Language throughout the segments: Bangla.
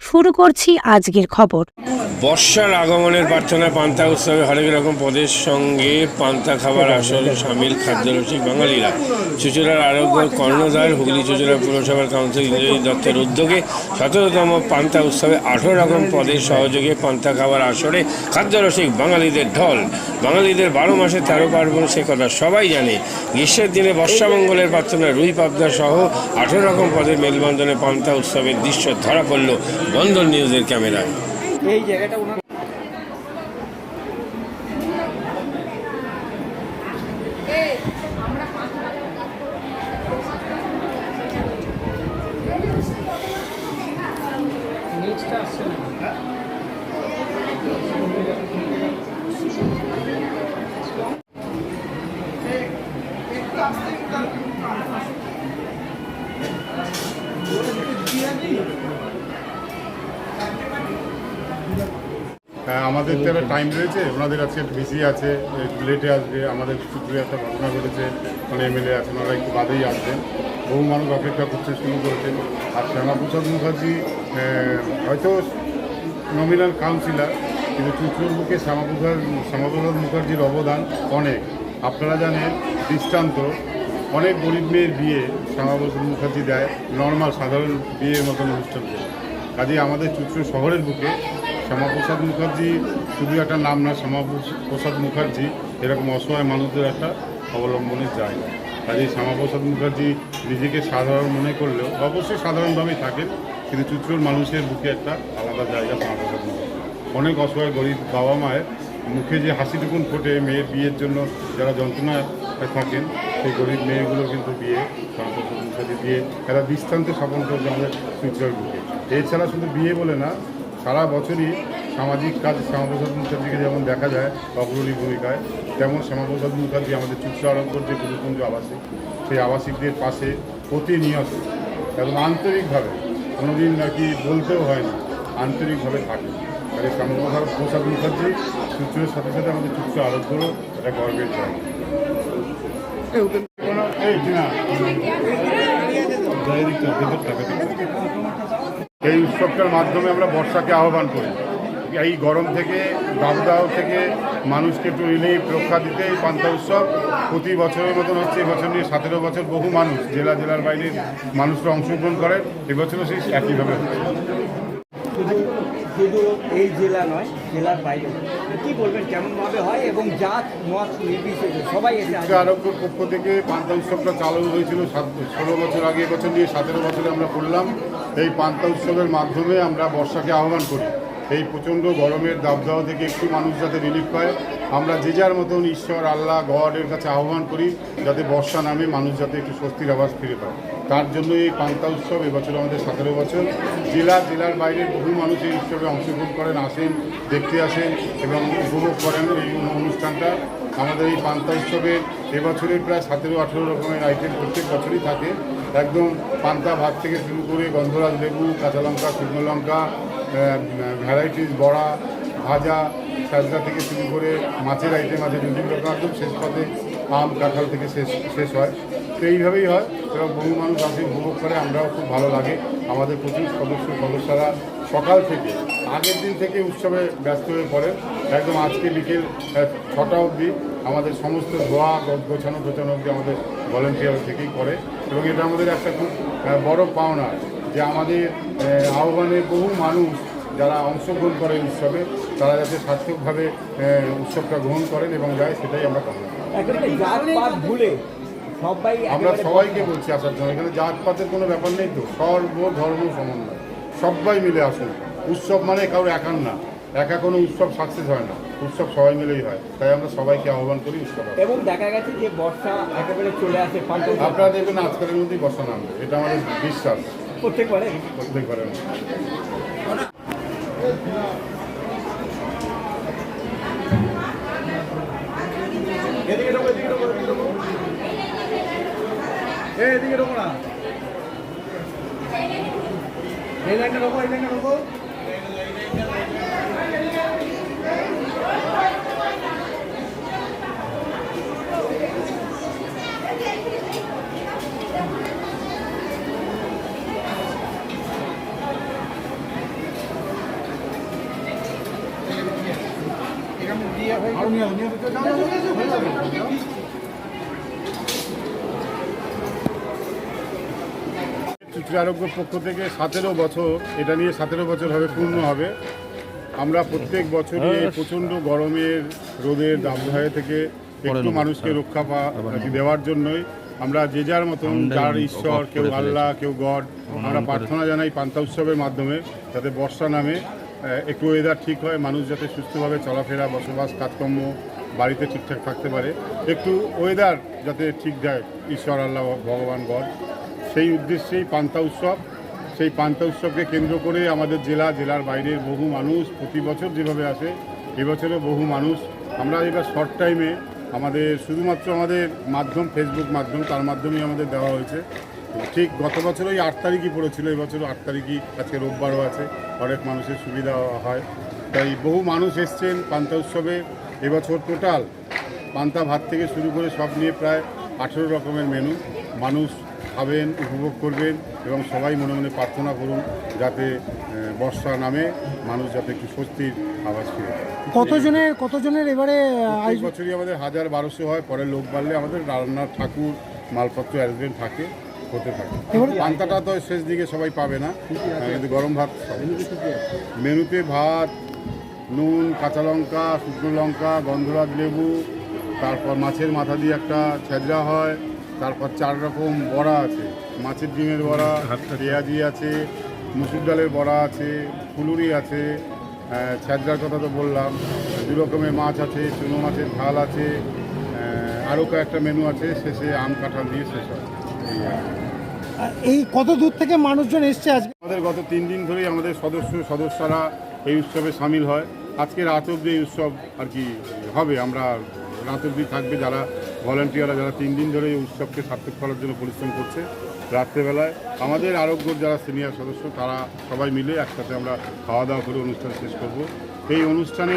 শুরু করছি আজকের খবর। বর্ষার আগমনের প্রার্থনা পান্তা উৎসবে হরেক রকম পদের সঙ্গে পান্তা খাবার আসর সামিল খাদ্যরসিক বাঙালিরা। চুচুড়ার আরোগ্য কর্ণধার হুগলি চুচুড়া পুরসভার কাউন্সিল ইন্দ্রজিৎ দত্তের উদ্যোগে সতেরোতম পান্তা উৎসবে আঠেরো রকম পদের সহযোগে পান্তা খাবার আসরে খাদ্যরসিক বাঙালিদের ঢল। বাঙালিদের বারো মাসে তেরো পার্বণ সে কথা সবাই জানে। গ্রীষ্মের দিনে বর্ষামঙ্গলের প্রার্থনা রুই পাবদা সহ আঠেরো রকম পদের মেলবন্ধনে পান্তা উৎসবের দৃশ্য ধরা পড়ল। বন্ধন নিউজের ক্যামেরায়। টাইম রয়েছে, ওনাদের আজকে বেশি আছে লেটে আসবে, আমাদের সূত্রে একটা ঘটনা ঘটেছে মানে এমএলএ আছেন ওনারা একটু বাদেই আসবেন। বহু মানুষ অপেক্ষা করতে শুরু করেছেন। আর শ্যামাপ্রসাদ মুখার্জি হয়তো নমিনাল কাউন্সিলার কিন্তু চুচুর বুকে শ্যামাপ্রসাদ শ্যামাপ্রসাদ মুখার্জির অবদান অনেক। আপনারা জানেন, দৃষ্টান্ত, অনেক গরিব মেয়ের বিয়ে শ্যামাপ্রসাদ মুখার্জি দেয় নর্মাল সাধারণ বিয়ের মতন অনুষ্ঠান কাজে আমাদের চুচুর শহরের বুকে শ্যামাপ্রসাদ মুখার্জি শুধু একটা নাম না শ্যামাপ্রসাদ মুখার্জি, এরকম অসহায় মানুষদের একটা অবলম্বনের জায়গা। কাজে শ্যামাপ্রসাদ মুখার্জি নিজেকে সাধারণ মনে করলেও অবশ্যই সাধারণভাবেই থাকেন, কিন্তু চুচুর মানুষের বুকে একটা আলাদা জায়গা শ্যামাপ্রসাদ মুখার্জি। অনেক অসহায় গরিব বাবা মায়ের মুখে যে হাসিটুকুন ফোটে মেয়ের বিয়ের জন্য যারা যন্ত্রণায় থাকেন, সেই গরিব মেয়েগুলো কিন্তু বিয়ে, শ্যামাপ্রসাদ মুখার্জি বিয়ে একটা দৃষ্টান্ত স্থাপন করছে আমাদের চুচুর বুকে। এছাড়া শুধু বিয়ে বলে না, সারা বছরই সামাজিক কাজ শ্যামাপ্রসাদ মুখার্জিকে যেমন দেখা যায় অগ্রণী ভূমিকায়, তেমন শ্যামাপ্রসাদ মুখার্জি আমাদের আরোগ্যর যে পুরুপুঞ্জ আবাসিক, সেই আবাসিকদের পাশে প্রতিনিয়ত এবং আন্তরিকভাবে, কোনোদিন নাকি বলতেও হয় না, আন্তরিকভাবে থাকে। তাহলে শ্যামাপ্রসাদ প্রসাদ মুখার্জি সূত্রের সাথে সাথে আমাদের চুক্তি আরোগ্যরও একটা গর্বের ভেতরটা। এই উৎসবটার মাধ্যমে আমরা বর্ষাকে আহ্বান করি। এই গরম থেকে দাবদাহ থেকে মানুষকে একটু রিলিফ রক্ষা দিতে এই পান্তা উৎসব প্রতি বছরের মতন হচ্ছে এবছর নিয়ে সতেরো বছর বহু মানুষ জেলা জেলার বাইরে মানুষরা অংশগ্রহণ করে এবছরও সেই একইভাবে শুধু এই জেলা নয় জেলার বাইরে কি বলবেন কেমনভাবে হয় এবং জাত মত নির্বিশেষে সবাই এসে আরোগ্যর পক্ষ থেকে পান্তা উৎসবটা চালু হয়েছিল সাত ষোলো বছর আগে এবছর নিয়ে সতেরো বছরে আমরা করলাম। এই পান্তা উৎসবের মাধ্যমে আমরা বর্ষাকে আহ্বান করি। এই প্রচণ্ড গরমের দাবদাহ থেকে একটু মানুষ যাতে রিলিফ পায়। আমরা যে যার মতন ঈশ্বর, আল্লাহ গডের কাছে আহ্বান করি, যাতে বর্ষা নামে মানুষ যাতে একটু স্বস্তির আবাস ফিরে পায়। তার জন্য এই পান্তা উৎসব এবছর আমাদের সতেরো বছর। জেলা, জেলার বাইরে বহু মানুষ এই উৎসবে অংশগ্রহণ করেন, আসেন, দেখতে আসেন এবং উপভোগ করেন এই অনুষ্ঠানটা। আমাদের এই পান্তা উৎসবের এবছরের প্রায় সতেরো, আঠেরো রকমের আইটেম প্রত্যেক বছরই থাকে। একদম পান্তা ভাত থেকে শুরু করে গন্ধরাজ লেবু, কাঁচা লঙ্কা, শুকনো লঙ্কা ভ্যারাইটিস, বড়া, ভাজা সাজা থেকে শুরু করে মাছের আইটেম আছে, বিভিন্ন রকম একদম শেষ পথে আম, কাঁঠাল থেকে শেষ শেষ হয়। তো এইভাবেই হয়। এবং বহু মানুষ আসে, উপভোগ করে, আমরাও খুব ভালো লাগে। আমাদের প্রচুর সদস্য, সদস্যরা সকাল থেকে, আগের দিন থেকে উৎসবে ব্যস্ত হয়ে পড়েন। একদম আজকে বিকেল ছটা অবধি আমাদের সমস্ত ধোয়া গোছানো গোছানো অবধি আমাদের ভলেন্টিয়ার থেকেই করে। এবং এটা আমাদের একটা খুব বড় পাওনা। যে আমাদের আহ, আহ্বানে বহু মানুষ যারা অংশগ্রহণ করে উৎসবে তারা যাতে সার্থকভাবে উৎসবটা গ্রহণ করেন এবং যায় সেটাই আমরা কামনা ভুলে সবাই আমরা সবাইকে বলছি আসার জন্য এখানে জাতপাতের কোনো ব্যাপার নেই তো সর্ব ধর্ম সমন্বয়। সবাই মিলে আসুন। উৎসব মানে কারোর একার না। একা কোনো উৎসব সাকসেস হয় না। উৎসব সবাই মিলেই হয়। তাই আমরা সবাইকে আহ্বান করি উৎসব। এবং দেখা গেছে যে বর্ষা একেবারে চলে আসে আপনারা দেখবেন আজকালের মধ্যেই বসা নামবে। এটা আমাদের বিশ্বাস। প্রত্যেকবারে। প্রত্যেকবারের মতো। এদিকে ঢোকো না। এই লাইনটা ঢোকো এই লাইনটা ঢোকো। চুচুড়া আরোগ্যর পক্ষ থেকে সতেরো বছর এটা নিয়ে সতেরো বছর হবে পূর্ণ হবে। আমরা প্রত্যেক বছরই এই প্রচণ্ড গরমের রোদের দাবদাহে থেকে একটু মানুষকে রক্ষা দেওয়ার জন্যই আমরা যে যার মতন যার ঈশ্বর কেউ আল্লাহ কেউ গড আমরা প্রার্থনা জানাই পান্তা উৎসবের মাধ্যমে যাতে বর্ষা নামে। একটু ওয়েদার ঠিক হয়, মানুষ যাতে সুস্থভাবে চলাফেরা, বসবাস, কাজকর্ম, বাড়িতে ঠিকঠাক থাকতে পারে। একটু ওয়েদার যাতে ঠিক দেয়, ঈশ্বর, আল্লাহ, ভগবান, গড। সেই উদ্দেশ্যেই পান্তা উৎসব। সেই পান্তা উৎসবকে কেন্দ্র করে আমাদের জেলা, জেলার বাইরের বহু মানুষ প্রতি বছর যেভাবে আসে এবছরও বহু মানুষ। আমরা এবার শর্ট টাইমে আমাদের শুধুমাত্র আমাদের মাধ্যম ফেসবুক মাধ্যম, তার মাধ্যমেই আমাদের দেওয়া হয়েছে। ঠিক গত বছর ওই আট তারিখই পড়েছিল এই বছর আট তারিখই আজকে রোববারও আছে অনেক মানুষের সুবিধা হয়। তাই বহু মানুষ এসছেন পান্তা উৎসবে এবছর টোটাল পান্তা ভাত থেকে শুরু করে সব নিয়ে প্রায় আঠেরো রকমের মেনু। মানুষ খাবেন উপভোগ করবেন এবং সবাই মনে মনে প্রার্থনা করুন যাতে বর্ষা নামে মানুষ যাতে একটু স্বস্তির আবাস ফিরে। কতজনের কতজনের এবারে বছরই আমাদের হাজার বারোশো হয় পরে লোক বাড়লে আমাদের রান্নার ঠাকুর মালপত্র অ্যারেঞ্জমেন্ট থাকে। হতে থাকে পান্তাটা তো শেষ দিকে সবাই পাবে না কিন্তু গরম ভাত। মেনুতে ভাত নুন কাঁচা লঙ্কা শুকনো লঙ্কা গন্ধরাজ লেবু তারপর মাছের মাথা দিয়ে একটা ছেঁচড়া হয় তারপর চার রকম বড়া আছে। মাছের ডিমের বড়া পেঁয়াজি আছে মুসুর ডালের বড়া আছে ফুলুরি আছে ছেঁচড়ার কথা তো বললাম দু রকমের মাছ আছে চুনো মাছের ঝাল আছে আরও কয়েকটা মেনু আছে শেষে আম কাঁঠাল দিয়ে শেষ হয়। এই কত দূর থেকে মানুষজন এসছে আজকে? আমাদের গত তিন দিন ধরেই আমাদের সদস্য সদস্যরা এই উৎসবে সামিল হয়। আজকে রাত অবধি এই উৎসব আর কি হবে, আমরা রাত অবধি থাকবে যারা ভলেন্টিয়াররা যারা তিন দিন ধরে এই উৎসবকে সার্থক করার জন্য পরিশ্রম করছে রাত্রেবেলায়। আমাদের আরোগ্যর যারা সিনিয়র সদস্য, তারা সবাই মিলে একসাথে আমরা খাওয়া দাওয়া করে অনুষ্ঠান শেষ করব। এই অনুষ্ঠানে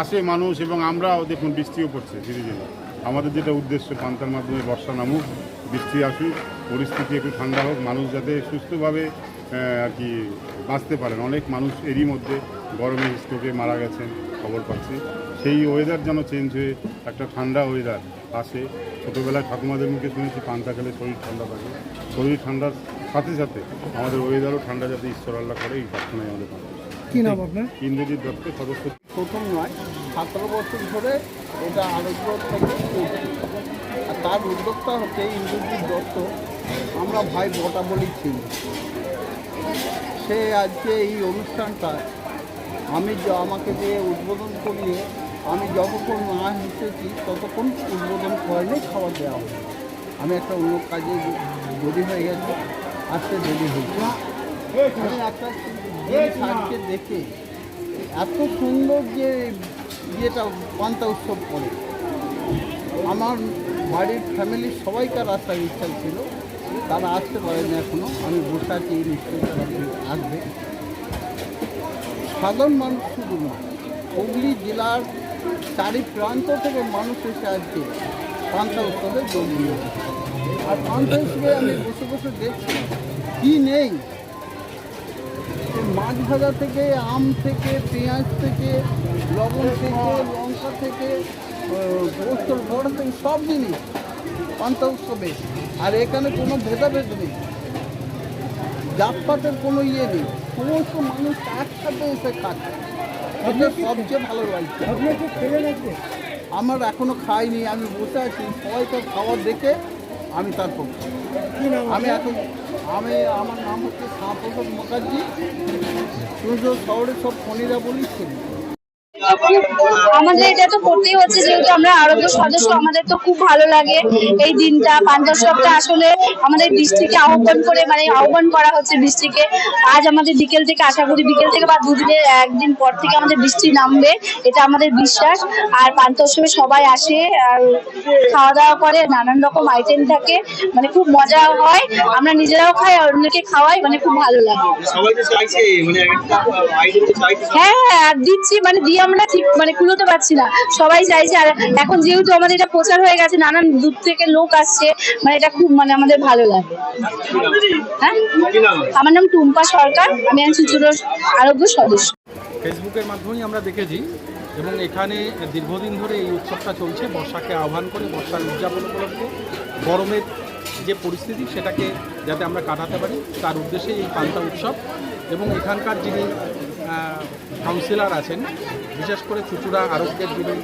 আসে মানুষ এবং আমরাও দেখুন বৃষ্টিও পড়ছে ধীরে ধীরে। আমাদের যেটা উদ্দেশ্য পান্তার মাধ্যমে বর্ষা নামুক বৃষ্টি আসুক পরিস্থিতি একটু ঠান্ডা হোক মানুষ যাতে সুস্থভাবে আর কি বাঁচতে পারেন। অনেক মানুষ এরই মধ্যে গরমে স্ট্রোকে মারা গেছেন খবর পাচ্ছি। সেই ওয়েদার যেন চেঞ্জ হয়ে একটা ঠান্ডা ওয়েদার আসে। ছোটোবেলায় ঠাকুমাদের মুখে শুনেছি পান্তা খেলে শরীর ঠান্ডা থাকে। শরীর ঠান্ডার সাথে সাথে আমাদের ওয়েদারও ঠান্ডা যাতে ঈশ্বর আল্লাহ করে এই প্রার্থনাই আমাদের পান্তা কি নাম আপনার? ইন্দ্রজিৎ দত্তের সদস্য। প্রথম নয় সতেরো বছর ধরে এটা আরোগ্য থেকে আর তার উদ্যোক্তা হচ্ছে ইন্দ্রজিৎ দত্ত। আমরা ভাই বটা বলি চিনি সে আজকে এই অনুষ্ঠানটা, আমি আমাকে যে উদ্বোধন করিয়ে, আমি যতক্ষণ না এসেছি, ততক্ষণ উদ্বোধন করেনি, খাবার দেওয়া হবে আমি একটা অন্য কাজে দেরি হয়ে গেছে, আসতে দেরি হয়েছে। আমি একটা আজকে দেখে, এত সুন্দর যে ইয়েটা পান্তা উৎসব করে আমার বাড়ির ফ্যামিলির সবাইকার আসার ইচ্ছা ছিল। তারা আসতে পারেনি এখনও আমি বসে আছি নিশ্চয়ই আসবে। সাধারণ মানুষ শুধু না, হুগলি জেলার চারি প্রান্ত থেকে মানুষ এসে আজকে পান্তা উৎসবে দিয়েছে। আর পান্তা উৎসবে আমি বসে বসে দেখছি, কী নেই? মাছ ভাজা থেকে আম থেকে পেঁয়াজ থেকে লবণ থেকে লঙ্কা থেকে পোস্তর বড় থেকে সব জিনিস পান্তা উৎসবে আর এখানে কোনো ভেদাভেদ নেই। জাতপাতের কোনো ইয়ে নেই। সমস্ত মানুষ একসাথে এসে খাচ্ছে এটা সবচেয়ে ভালো লাগছে। আমার এখনও খাইনি আমি বসে আছি। সবাই সবাইকার খাবার দেখে আমি তারপর আমি এখন আমি আমার নাম হচ্ছে শ্যামপ্রসাদ মুখার্জি তুমি তো শহরে সব ফণিরা বলিস। আমাদের এটা তো করতেই হচ্ছে যেহেতু আমরা আরোগ্য সদস্য আমাদের তো খুব ভালো লাগে এই দিনটা। পাঞ্জাবটা আসলে আমাদের বৃষ্টিকে আহ্বান করে মানে আহ্বান করা হচ্ছে বৃষ্টিকে আজ আমাদের বিকেল থেকে আশা করি বিকেল থেকে বা দুদিনের একদিন পর থেকে আমাদের বৃষ্টি নামবে এটা আমাদের বিশ্বাস। আর পান্তা উৎসবে সবাই আসে আর খাওয়া দাওয়া করে নানান রকম আইটেম থাকে মানে খুব মজা হয়। আমরা নিজেরাও খাই আর অন্যকে খাওয়াই মানে খুব ভালো লাগে। মানে হ্যাঁ হ্যাঁ আর দিচ্ছি মানে দিয়ে আমরা ঠিক মানে কুলোতে পারছি না। সবাই চাইছে, আর এখন যেহেতু আমাদের এটা প্রচার হয়ে গেছে, নানান দূর থেকে লোক আসছে মানে এটা খুব মানে আমাদের ভালো লাগে। হ্যাঁ? আমার নাম টুম্পা সরকার, আমি একজন আরোগ্য সদস্য। ফেসবুকের মাধ্যমেই আমরা দেখেছি, এবং এখানে দীর্ঘদিন ধরে এই উৎসবটা চলছে, বর্ষাকে আহ্বান করে, বর্ষার উদযাপন উপলক্ষে, গরমের যে পরিস্থিতি, সেটাকে যাতে আমরা কাটাতে পারি, তার উদ্দেশ্যে এই পান্তা উৎসব, এবং এখানকার যিনি কাউন্সিলর আছেন বিশেষ করে চুচুড়া আরোগ্যের যিনি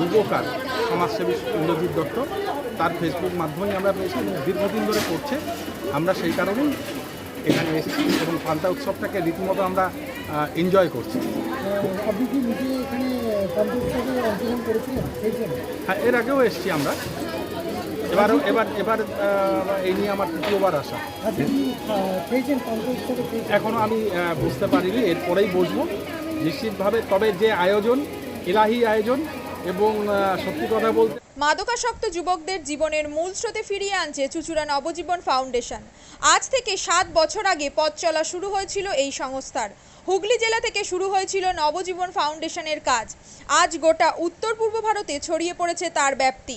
রূপকার সমাজসেবী ইন্দ্রজিৎ দত্ত তার ফেসবুক মাধ্যমেই আমরা পেয়েছি এবং দীর্ঘদিন ধরে করছে। আমরা সেই কারণেই এখানে এসেছি এবং পান্তা উৎসবটাকে রীতিমতো আমরা এনজয় করছি। হ্যাঁ এর আগেও এসেছি আমরা। এবারও এবার এবার এই নিয়ে আমার তৃতীয়বার আসা। খেয়েছেন এখনও আমি বুঝতে পারিনি এরপরেই বসবো। নিশ্চিতভাবে তবে যে আয়োজন এলাহি আয়োজন এবং সত্যি কথা বলতে মাদকাসক্ত যুবকদের জীবনের মূল স্রোতে ফিরিয়ে আনছে চুচুড়া নবজীবন ফাউন্ডেশন। আজ থেকে সাত বছর আগে পথ চলা শুরু হয়েছিল এই সংস্থার। হুগলি জেলা থেকে শুরু হয়েছিল নবজীবন ফাউন্ডেশনের কাজ। আজ গোটা উত্তর পূর্ব ভারতে ছড়িয়ে পড়েছে তার ব্যাপ্তি।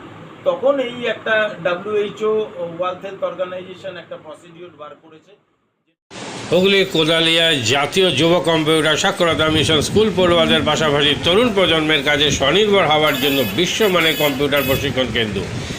তখন এই একটা ডাব্লিউএইচও ওয়ার্ল্ড হেলথ অর্গানাইজেশন একটা প্রসিডিউর বার করেছে। হুগলি কোদালিয়ায় জাতীয় যুব কম্পিউটার সাক্ষরতা মিশন স্কুল পড়ুয়াদের পাশাপাশি তরুণ প্রজন্মের কাজে স্বনির্ভর হওয়ার জন্য বিশ্বমানের কম্পিউটার প্রশিক্ষণ কেন্দ্র।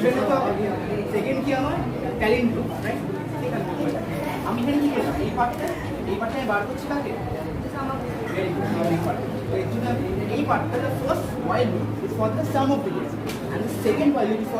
সেকেন্ড কি আমার ট্যালেন্ট রাইট আমি এখানে কি করলাম এই পার্টটা এই পার্টটা বার করছি কাকে. এই. তো পার্টটা while loop is for the sum of digits and the second loop is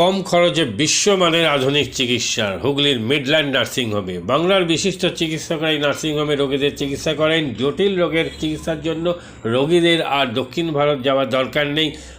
কম খরচে বিশ্বমানের আধুনিক চিকিৎসার। হুগলির মিডল্যান্ড নার্সিংহোমে বাংলার বিশিষ্ট চিকিৎসকরা এই নার্সিংহোমে রোগীদের চিকিৎসা করেন। জটিল রোগের চিকিৎসার জন্য রোগীদের আর দক্ষিণ ভারত যাওয়ার দরকার নেই।